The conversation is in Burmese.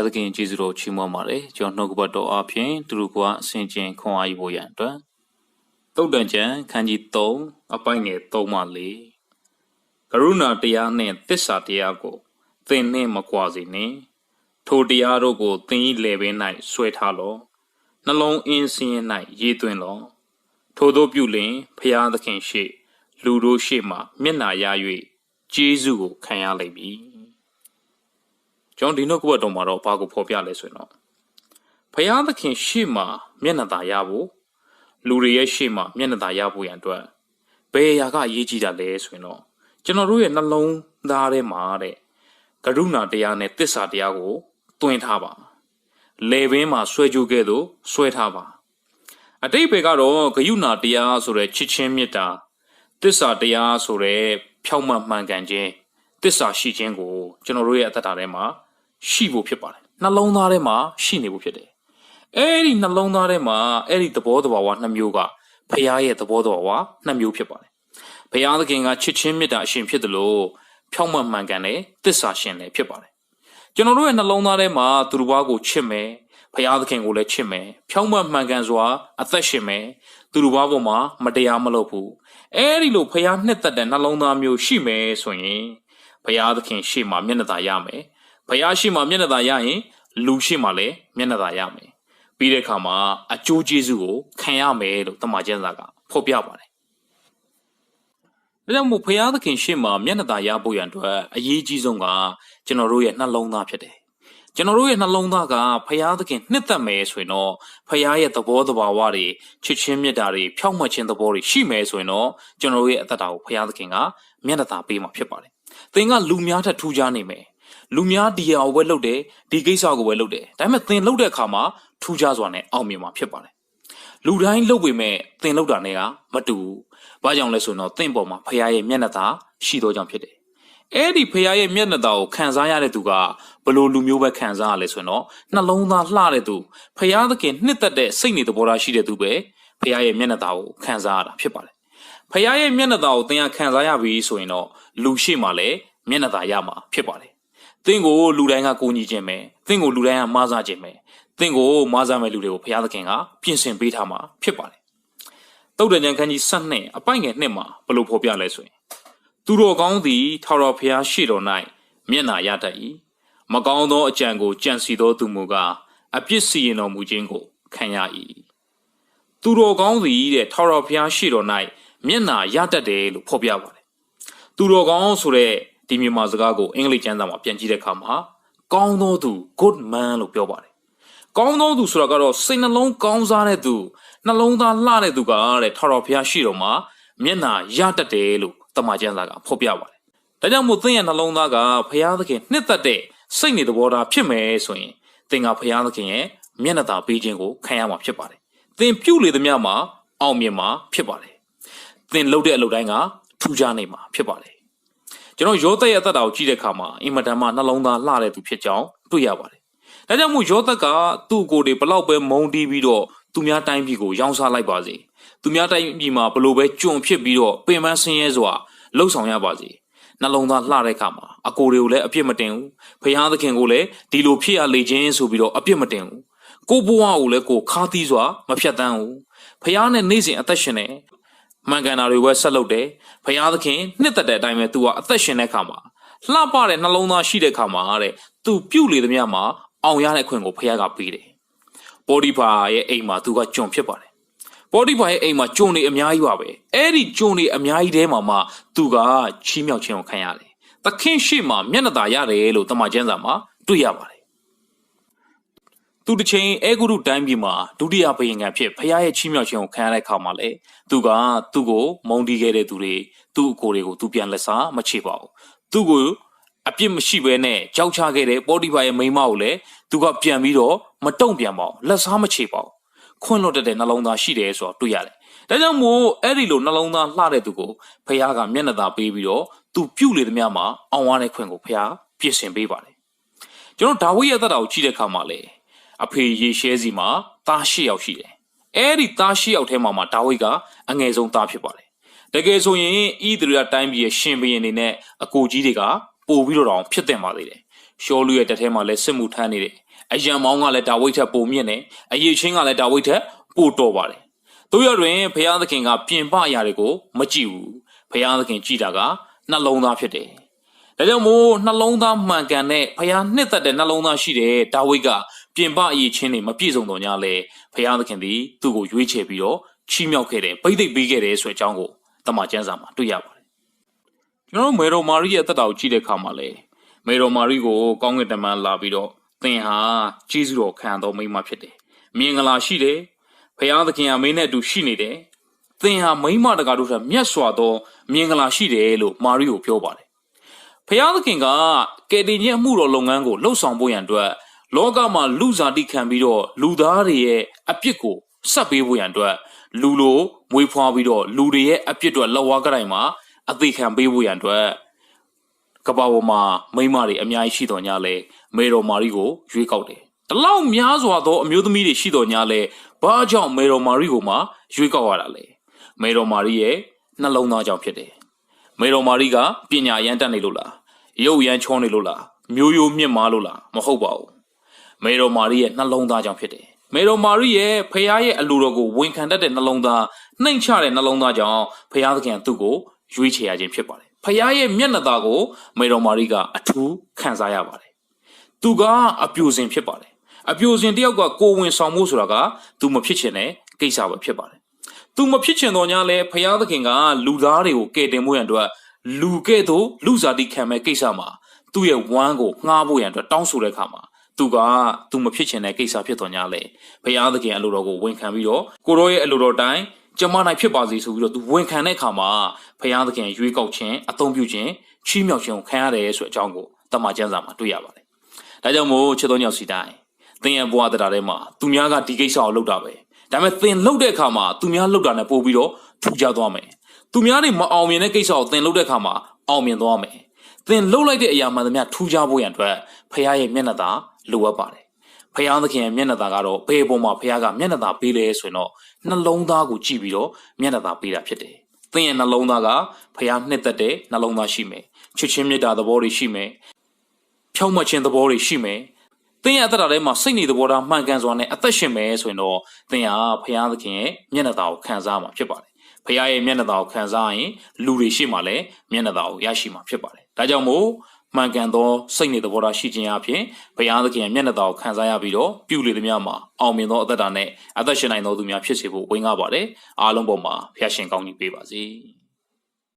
ရားသခင်ကျေးဇူးတော်ချီးမွမ်းပါတယ်ကျွန်တော်နှုတ်ကပတ်တော်အပြင်သူတို့ကအစဉ်ကျင်ခွန်အားယူဖို့ရန်အတွက်တုတ်တန်ကျန်ခန်းကြီး3အပိုင်းငယ်3မှ4ကရုဏာတရားနှင့်သစ္စာတရားကိုသင်နှင့်မကွာစေနှင့်ထိုတရားတို့ကိုသင်၏လေပင်၌ဆွဲထားလော့နှလုံးအင်းစင်း၌ရေးသွင်းလော့ထိုတို့ပြုလင်ဖျားသခင်ရှိလူတို့ရှိမှမျက်နာရ၍ကျေးဇူးကိုခံရလိမ့်မည် ကျွန်တော်ဒီနှုတ်ကပတ်တော်မှာတော့ဘာကိုဖော်ပြလဲဆိုရင်တော့ဖျားသခင်ရှိမှမျက်နှာသာရဖို့လူတွေရဲ့ရှိမှမျက်နှာသာရဖို့ရန်အတွက်ဘယ်အရာကအရေးကြီးတာလဲဆိုရင်တော့ကျွန်တော်တို့ရဲ့နှလုံးသားထဲမှာတဲ့ကရုဏာတရားနဲ့တစ္ဆာတရားကိုတွင်ထားပါလေဘင်းမှာဆွဲကြိုးခဲ့သို့ဆွဲထားပါအတိတ်ဘယ်ကတော့ဂယုဏတရားဆိုတဲ့ချစ်ချင်းမေတ္တာတစ္ဆာတရားဆိုတဲ့ဖြောင့်မတ်မှန်ကန်ခြင်းတစ္ဆာရှိခြင်းကိုကျွန်တော်တို့ရဲ့အသက်တာထဲမှာ ရှိဖို့ဖြစ်ပါတယ်နှလုံးသားထဲမှာရှိနေဖို့ဖြစ်တယ်အဲ့ဒီနှလုံးသားထဲမှာအဲ့ဒီသဘောတဘာဝနှစ်မျိုးကဖခင်ရဲ့သဘောတဘာဝနှစ်မျိုးဖြစ်ပါတယ်ဖခင်သခင်ကချစ်ချင်းမေတ္တာအရှင်ဖြစ်တယ်လို့ဖြောင့်မတ်မှန်ကန်တဲ့တစ္ဆာရှင်လည်းဖြစ်ပါတယ်ကျွန်တော်တို့ရဲ့နှလုံးသားထဲမှာသူတစ်ပါးကိုချစ်မယ်ဖခင်သခင်ကိုလည်းချစ်မယ်ဖြောင့်မတ်မှန်ကန်စွာအသက်ရှင်မယ်သူတစ်ပါးပေါ်မှာမတရားမလုပ်ဘူးအဲ့ဒီလိုဖခင်နှစ်သက်တဲ့နှလုံးသားမျိုးရှိမယ်ဆိုရင်ဖခင်သခင်ရှေ့မှာမျက်နှာသာရမယ် ဖခင်ရှေ့မှာမျက်နှာသာရရင်လူရှေ့မှာလည်းမျက်နှာသာရမယ်ပြီးတဲ့အခါမှာအကျိုးကျေးဇူးကိုခံရမယ်လို့တမန်ကျမ်းစာကဖော်ပြပါတယ်ဒါကြောင့်မို့ဖခင်သခင်ရှေ့မှာမျက်နှာသာရဖို့ရန်အတွက်အရေးကြီးဆုံးကကျွန်တော်တို့ရဲ့နှလုံးသားဖြစ်တယ်ကျွန်တော်တို့ရဲ့နှလုံးသားကဖရာသခင်နှစ်သက်မယ်ဆိုရင်တော့ဖရာရဲ့သဘောတဘာဝတွေချစ်ချင်းမေတ္တာတွေဖြောင့်မတ်ခြင်းသဘောတွေရှိမယ်ဆိုရင်တော့ကျွန်တော်တို့ရဲ့အသက်တာကိုဖရာသခင်ကမျက်နှာသာပေးမှာဖြစ်ပါတယ်။သင်ကလူများထက်ထူးခြားနေမယ်။ လူများဒီဟာကိုပဲလုပ်တယ်ဒီကိစ္စကိုပဲလုပ်တယ်။ဒါပေမဲ့သင်လုပ်တဲ့အခါမှာထူးခြားစွာနဲ့အောင်မြင်မှာဖြစ်ပါတယ်။လူတိုင်းလုပ်ပေမဲ့သင်လုပ်တာနဲ့ကမတူဘူး။ဘာကြောင့်လဲဆိုတော့သင်ပေါ်မှာဖရာရဲ့မျက်နှာသာရှိသောကြောင့်ဖြစ်တယ်အဲ့ဒီဖခင်ရဲ့မျက်နှာသာကိုခံစားရတဲ့သူကဘလို့လူမျိုးပဲခံစားရလဲဆိုရင်တော့နှလုံးသားလှတဲ့သူဖခင်သခင်နှစ်သက်တဲ့စိတ်နေသဘောထားရှိတဲ့သူပဲဖခင်ရဲ့မျက်နှာသာကိုခံစားရတာဖြစ်ပါတယ်ဖခင်ရဲ့မျက်နှာသာကိုသင်ရခံစားရပြီဆိုရင်တော့လူရှိမှလည်းမျက်နှာသာရမှာဖြစ်ပါတယ် သင်ကိုလူတိုင်းကကိုညီခြင်းပဲသင်ကိုလူတိုင်းကမားစားခြင်းပဲသင်ကိုမားစားမဲ့လူတွေကိုဖခင်သခင်ကပြင်ဆင်ပေးထားမှာဖြစ်ပါတယ်တုတ်တန်ကျန်ခန်းကြီး7အပိုင်ငယ်2မှာဘလို့ဖော်ပြလဲဆိုရင်သူတော်ကောင်းသည်ထာဝရဘုရားရှေ့တော်၌မျက်နာရတတ်၏မကောင်းသောအကြံကိုကြံစီသောသူမူကားအပြစ်စီရင်တော်မူခြင်းကိုခံရ၏သူတော်ကောင်းသည်တဲ့ထာဝရဘုရားရှေ့တော်၌မျက်နာရတတ်တယ်လို့ဖော်ပြပါတယ်သူတော်ကောင်းဆိုတဲ့ ဒီမြန်မာစကားကိုအင်္ဂလိပ်ကျမ်းစာမှာပြန်ကြည့်တဲ့အခါမှာကောင်းသောသူ good man လို့ပြောပါတယ်ကောင်းသောသူဆိုတာကတော့စိတ်နှလုံးကောင်းစားတဲ့သူနှလုံးသားလှတဲ့သူကတဲ့ထာဝရဘုရားရှေ့တော်မှာမျက်နာရတတ်တယ်လို့တမန်ကျမ်းစာကဖော်ပြပါတယ်။ဒါကြောင့်မို့သင်ရဲ့နှလုံးသားကဖရာသခင်နှစ်သက်တဲ့စိတ်နေသဘောထားဖြစ်မယ်ဆိုရင်သင်ကဖရာသခင်ရဲ့မျက်နှာသာပေးခြင်းကိုခံရမှာဖြစ်ပါတယ်။သင်ပြုလေသမျှမှာအောင်မြင်မှာဖြစ်ပါတယ်။သင်လုပ်တဲ့အလုပ်တိုင်းကထူးခြားနေမှာဖြစ်ပါတယ်။ ကျွန်တော်ယောသက်ရဲ့အသက်တာကိုကြည့်တဲ့အခါမှာအင်မတန်မှနှလုံးသားလှတဲ့သူဖြစ်ကြောင်းတွေ့ရပါတယ်။ဒါကြောင့်မို့ယောသက်ကသူ့ကိုယ်တွေဘလောက်ပဲမုန်းတီးပြီးတော့သူများတိုင်းပြည်ကိုရောင်းစားလိုက်ပါစေ။သူများတိုင်းပြည်မှာဘလို့ပဲကြုံဖြစ်ပြီးတော့ပင်ပန်းဆင်းရဲစွာလှုပ်ဆောင်ရပါစေနှလုံးသားလှတဲ့အခါမှာအကိုတွေကိုလည်းအပြစ်မတင်ဘူးဖခင်သခင်ကိုလည်းဒီလိုဖြစ်ရလေခြင်းဆိုပြီးတော့အပြစ်မတင်ဘူးကိုဘဝကိုလည်းကိုခါသီးစွာမဖြတ်တန်းဘူးဖခင်နဲ့နေ့စဉ်အသက်ရှင်နေ မှန်ကန်တာတွေပဲဆက်လုပ်တယ်။ဖျားသခင်နှစ်သက်တဲ့အတိုင်းပဲသူကအသက်ရှင်တဲ့အခါမှာလှပတဲ့နှလုံးသားရှိတဲ့အခါမှာတဲ့သူပြုတ်လေသမျှမှာအောင်ရတဲ့အခွင့်ကိုဖျားကပေးတယ်။ပေါ်ဒီဖာရဲ့အိမ်မှာသူကကြုံဖြစ်ပါတယ်။ပေါ်ဒီဖာရဲ့အိမ်မှာကြုံနေအများကြီးပါပဲ။အဲ့ဒီကြုံနေအများကြီးထဲမှာမှသူကချီးမြှောက်ခြင်းကိုခံရတယ်။သခင်ရှိမှမျက်နှာသာရတယ်လို့တမန်ကျမ်းစာမှာတွေ့ရပါတယ် သူတစ်ချိန်အဲဂုရုတိုင်းပြည်မှာဒုတိယဘယင်ခံဖြစ်ဖခင်ရဲ့ချီးမြှောက်ခြင်းကိုခံရတဲ့အခါမှာလေသူကသူ့ကိုမုန်းတီးခဲ့တဲ့သူတွေသူ့အကိုတွေကိုသူပြန်လက်စားမချေပါဘူးသူ့ကိုအပြစ်မရှိဘဲနဲ့ကြောက်ချခဲ့တဲ့ပေါ်တီဖာရဲ့မိန်းမကိုလည်းသူကပြန်ပြီးတော့မတုံ့ပြန်ပါဘူးလက်စားမချေပါဘူးခွန့်လွတ်တဲ့နှလုံးသားရှိတယ်ဆိုတော့တွေ့ရတယ်။ဒါကြောင့်မို့အဲ့ဒီလိုနှလုံးသားလှတဲ့သူကိုဖခင်ကမျက်နှာသာပေးပြီးတော့သူပြုတ်လေသမျှမှာအောင်ရတဲ့ခွင့်ကိုဖခင်ပြင်ဆင်ပေးပါတယ်။ကျွန်တော်ဒါဝိဒ်ရဲ့သက်တာကိုကြည့်တဲ့အခါမှာလေ အဖေရေရှဲစီမှာသား၈ယောက်ရှိတယ်။အဲ့ဒီသား၈ယောက်ထဲမှာမှဒါဝိဒ်ကအငယ်ဆုံးသားဖြစ်ပါတယ်။တကယ်ဆိုရင်ဣသရေလတိုင်းပြည်ရဲ့ရှင်ဘုရင်တွေနဲ့အကိုကြီးတွေကပို့ပြီးတော့တောင်ဖြစ်တင်ပါသေးတယ်။ရှောလူရဲ့တက်ထဲမှာလည်းစစ်မှုထမ်းနေတယ်အယံမောင်းကလည်းဒါဝိတ်ထက်ပိုမြင့်တယ်အရေးချင်းကလည်းဒါဝိတ်ထက်ပိုတော်ပါတယ်တို့ရတွင်ဘုရားသခင်ကပြင်ပအရာတွေကိုမကြည့်ဘူးဘုရားသခင်ကြည့်တာကနှလုံးသားဖြစ်တယ်ဒါကြောင့်မို့နှလုံးသားမှန်ကန်တဲ့ဘုရားနှစ်သက်တဲ့နှလုံးသားရှိတဲ့ဒါဝိတ်က ပြင်ပအရေးချင်းတွေမပြည့်စုံတော့냐လဲဘုရားသခင်သည်သူ့ကိုရွေးချယ်ပြီးတော့ချီးမြှောက်ခဲ့တယ်ပိတ်သိပ်ပေးခဲ့တယ်ဆိုတဲ့အကြောင်းကိုတမန်ကျမ်းစာမှာတွေ့ရပါတယ်ကျွန်တော်တို့မေတော်မာရီရဲ့အသက်တာကိုကြည့်တဲ့အခါမှာလေမေတော်မာရီကိုကောင်းကင်တမန်လာပြီးတော့သင်ဟာကျေးဇူးတော်ခံတော်မိန်းမဖြစ်တယ်မြင်္ဂလာရှိတယ်ဘုရားသခင်ကမင်းနဲ့အတူရှိနေတယ်သင်ဟာမိန်းမတကားတို့ထက်မြတ်စွာသောမြင်္ဂလာရှိတယ်လို့မာရီကိုပြောပါတယ်ဖျားသခင်ကကယ်တင်ခြင်းအမှုတော်လုပ်ငန်းကိုလှုပ်ဆောင်ဖို့ရန်အတွက် လောကမှာလူစားတိခံပြီးတော့လူသားတွေရဲ့အပြစ်ကိုဆက်ပေးဖို့ရန်အတွက်လူလိုမွေးဖွားပြီးတော့လူတွေရဲ့အပြစ်တွေလက်ဝါးကတိုင်းမှာအသေးခံပေးဖို့ရန်အတွက်ကပ္ပပေါ်မှာမိန်းမတွေအများကြီးရှိတော်ညာလဲမေတော်မာရီကိုရွေးကောက်တယ်။တလောက်များစွာသောအမျိုးသမီးတွေရှိတော်ညာလဲဘာကြောင့်မေတော်မာရီကိုမှရွေးကောက်ရတာလဲ။မေတော်မာရီရဲ့နှလုံးသားကြောင့်ဖြစ်တယ်။မေတော်မာရီကပညာရန်တတ်နေလို့လား။ရုပ်ရန်ချောနေလို့လား။မျိုးရိုးမြင့်မားလို့လားမဟုတ်ပါဘူး။ မေတော်မာရီရဲ့နှလုံးသားကြောင့်ဖြစ်တယ်။မေတော်မာရီရဲ့ဖခင်ရဲ့အလိုတော်ကိုဝန်ခံတတ်တဲ့နှလုံးသားနှိမ်ချတဲ့နှလုံးသားကြောင့်ဖခင်သခင်သူ့ကိုရွေးချယ်ရခြင်းဖြစ်ပါတယ်ဖခင်ရဲ့မျက်နှာသားကိုမေတော်မာရီကအထူးခံစားရပါတယ်သူကအပြိုစင်ဖြစ်ပါတယ်အပြိုစင်တယောက်ကကိုဝင်ဆောင်မှုဆိုတာကသူမဖြစ်ချင်တဲ့ကိစ္စပဲဖြစ်ပါတယ်သူမဖြစ်ချင်တော့냐လဲဖခင်သခင်ကလူသားတွေကိုကယ်တင်မှုရန်အတွက်လူကဲ့သို့လူစားတိခံမဲ့ကိစ္စမှာသူ့ရဲ့ဝမ်းကိုငှားဖို့ရန်အတွက်တောင်းဆိုတဲ့အခါမှာ သူကသူမဖြစ်ချင်တဲ့ကိစ္စဖြစ်တော်냐လဲဘုရားသခင်အလိုတော်ကိုဝန်ခံပြီးတော့ကိုရောရဲ့အလိုတော်တိုင်းကျမနိုင်ဖြစ်ပါစေဆိုပြီးတော့သူဝန်ခံတဲ့အခါမှာဘုရားသခင်ရွေးကောက်ခြင်းအသုံးပြုခြင်းချီးမြှောက်ခြင်းကိုခံရတယ်ဆိုတဲ့အကြောင်းကိုတမန်ကျမ်းစာမှာတွေ့ရပါတယ်။ဒါကြောင့်မို့ချစ်တော်ညောင်စီတိုင်းသင်ရဲ့ဘဝတရားထဲမှာသူများကဒီကိစ္စကိုလုပ်တာပဲ။ဒါပေမဲ့သင်လုပ်တဲ့အခါမှာသူများလုပ်တာနဲ့ပို့ပြီးတော့ထူကြသွားမယ်။သူများတွေမအောင်မြင်တဲ့ကိစ္စကိုသင်လုပ်တဲ့အခါမှာအောင်မြင်သွားမယ်။သင်လှုပ်လိုက်တဲ့အရာမှန်သမျှထူကြဖို့ရန်အတွက်ဖခင်ရဲ့မျက်နှာသာ လိုအပ်ပါတယ်ဖယားသခင်ရဲ့မျက်နှာသားကတော့ဘယ်ပုံမှာဖယားကမျက်နှာသားပေးလဲဆိုရင်တော့နှလုံးသားကိုကြည့်ပြီးတော့မျက်နှာသားပေးတာဖြစ်တယ်။သင်ရဲ့နှလုံးသားကဖယားနှစ်သက်တဲ့နှလုံးသားရှိမယ်။ချစ်ချင်းမေတ္တာသဘောတွေရှိမယ်။ဖြောင့်မတ်ခြင်းသဘောတွေရှိမယ်။သင်ရဲ့အသက်တာထဲမှာစိတ်နေသဘောထားမှန်ကန်စွာနဲ့အသက်ရှင်မယ်ဆိုရင်တော့သင်ဟာဖယားသခင်ရဲ့မျက်နှာသားကိုခံစားမှာဖြစ်ပါတယ်။ဖယားရဲ့မျက်နှာသားကိုခံစားရင်လူတွေရှိမှလည်းမျက်နှာသားကိုရရှိမှာဖြစ်ပါတယ်။ဒါကြောင့်မို့ မှန်ကန်သောစိတ်နေသဘောထားရှိခြင်းအပြင်ဘုရားသခင်ရဲ့မျက်နှာတော်ကိုခံစားရပြီးတော့ပြုလေသမျှမှာအောင်မြင်သောအသက်တာနဲ့အသက်ရှင်နိုင်သောသူများဖြစ်စေဖို့ဝင်ကားပါတယ်အားလုံးပေါ်မှာဖျားရှင်ကောင်းကြီးပေးပါစေ။